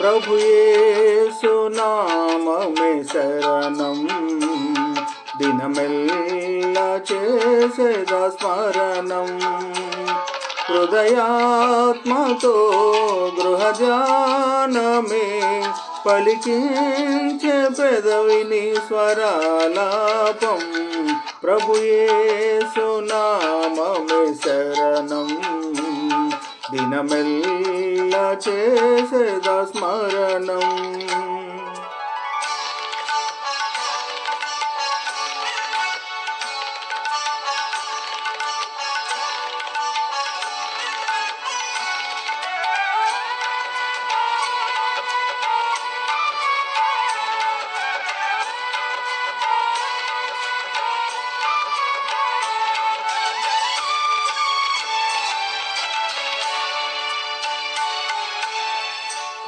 ప్రభు ప్రభుయేసునామమే శరణం. దినమెల్ల చేసేద స్మరణం. హృదయాత్మతో గృహజానమే పలికించే పెదవిని స్వరాలాపం. ప్రభుయే సునామే శరణం. దినమెల్ల చేసేదా స్మరణం.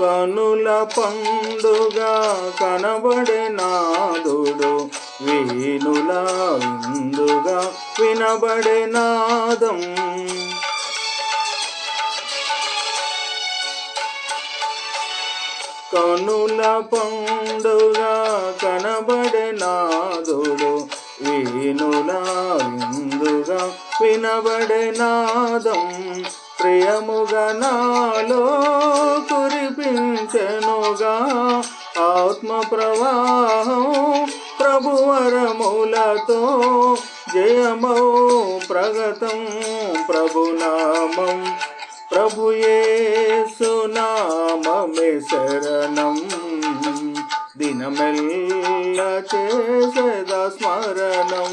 కనుల పండుగ కనబడే వీణుల విందుగా వినబడే నాదం కనుల పండుగ కనబడే వీణుల విందుగా వినబడే నాదం నాలో కురిపించెనుగా ఆత్మ ప్రవాహం ప్రభువరములతో జయమౌ ప్రగతం ప్రభునామం. ప్రభుయేసునామమే శరణం. దినమెల్ల చేసేద స్మరణం.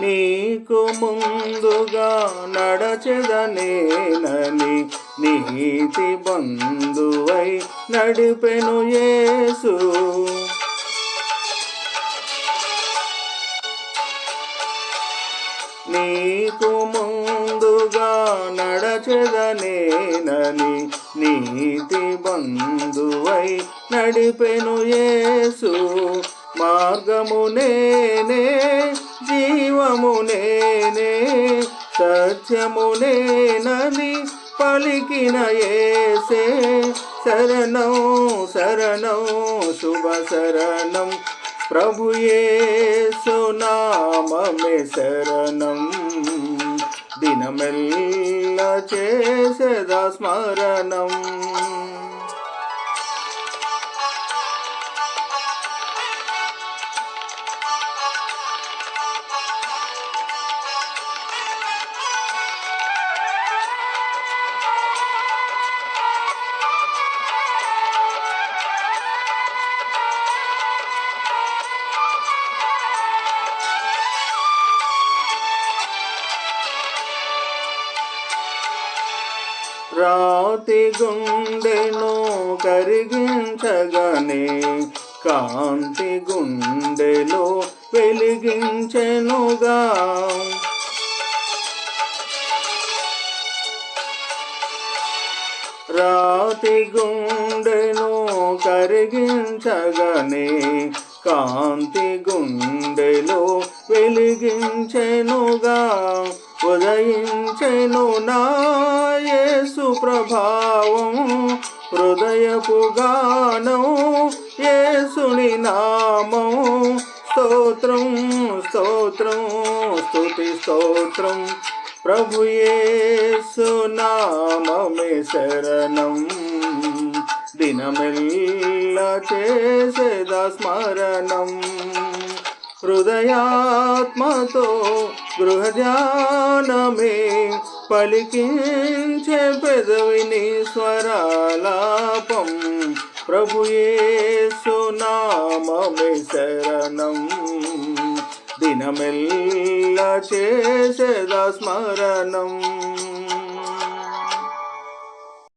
నీకు ముందుగా నడచెదనేనని నీతి బంధువై నడిపెను యేసు. నీకు ముందుగా నడచెదనేనని నీతి బంధువై నడిపెను యేసు. మార్గము నేనే జీవము నేనే సత్యము నేనని పలికిన ఏసే శరణం శరణం శుభ శరణం. ప్రభుయేసునామమే శరణం. దినమెల్ల చేసేద స్మరణం. రాతి గుండెను కరిగించగానే కాంతి గుండెలో వెలిగించెనుగా. రాతి గుండెను కరిగించగానే కాంతి గుండెలో వెలిగించెనుగా ఉదయించెను నా యేసు ప్రభావం. హృదయపు గానం యేసుని నామం. స్తోత్రం స్తోత్రం స్తుతి స్తోత్రం. ప్రభు యేసు నామమే శరణం. దినమెల్ల చేసేద స్మరణం. హృదయాత్మతో గృహధ్యానమే పలికించే పెదవిని స్వరాలాపం. ప్రభుయేసునామమే శరణం. దినమెల్ల చేసేద స్మరణం.